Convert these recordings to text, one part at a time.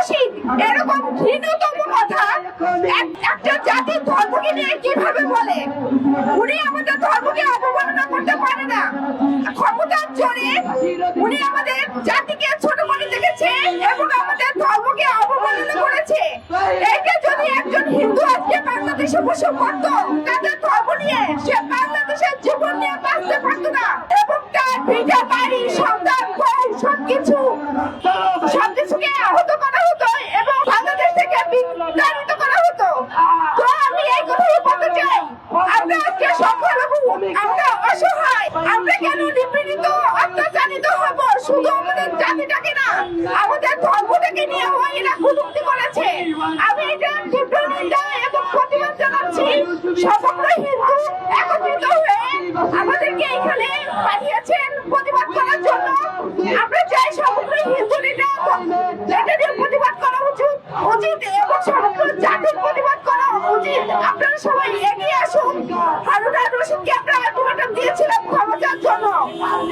রশিদ এরকম ঘৃণতম কথা একটা জাতির ধর্মকে নিয়ে কীভাবে বলে? উনি আমাদের ধর্মকে অবমাননা করতে পারে না। ক্ষমতার জোরে উনি আমাদের জাতিকে ছোট করে দেখেছে এবং আমাদের ধর্মকে অবমাননা করেছে। এইটা যদি একজন হিন্দু আজকে বাংলাদেশে বসে পড়তো, তাদের ধর্ম নিয়ে সে বাংলাদেশের জীবন নিয়ে বাঁচতে পারতো না। এবং তার ভিটা বাড়ি সন্তান সবকিছু, সবকিছুকে আহত করা হতো এবং বাংলাদেশ থেকে বিতাড়িত করা হতো। তো আমি এই কথাই বলতে চাই, আমরা আজকে সংখ্যালঘু আমরা অসহায়, আমরা কেন নিপীড়িত, অত্যাচারিত হব? শুধু আমাদের জাতিটাকে না, আমাদের ধর্মটাকে নিয়ে এরা কুলুপ্তি করেছে। আমি এটা তীব্র এবং প্রতিবাদ জানাচ্ছি। সমগ্র হিন্দু একত্রিত হয়ে আমাদেরকে এখানে পাঠিয়েছেন প্রতিবাদ করার জন্য আমরা চাই সমগ্র হিন্দু এটা এটা নিয়ে প্রতিবাদ করা উচিত উচিত এবং সমগ্র জাতির প্রতিবাদ করা উচিত আপনারা সবাই এগিয়ে আসুন। হারুন আর রশিদকে আমরা আলটিমেটাম দিয়েছিলাম ক্ষমা জন্য।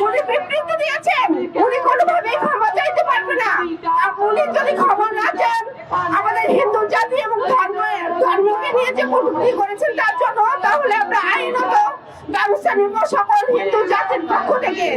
উনি বিবৃতি দিয়েছেন, উনি কোনোভাবেই ক্ষমা চাইতে পারবে না। উনি যদি ক্ষমা না চান, আমাদের হিন্দু জাতি এবং ধর্ম, ধর্মকে নিয়ে যে কটূক্তি করেছেন তার জন্য, তাহলে আমরা আইনত ব্যবস্থা নেব সকল হিন্দু জাতির পক্ষ থেকে।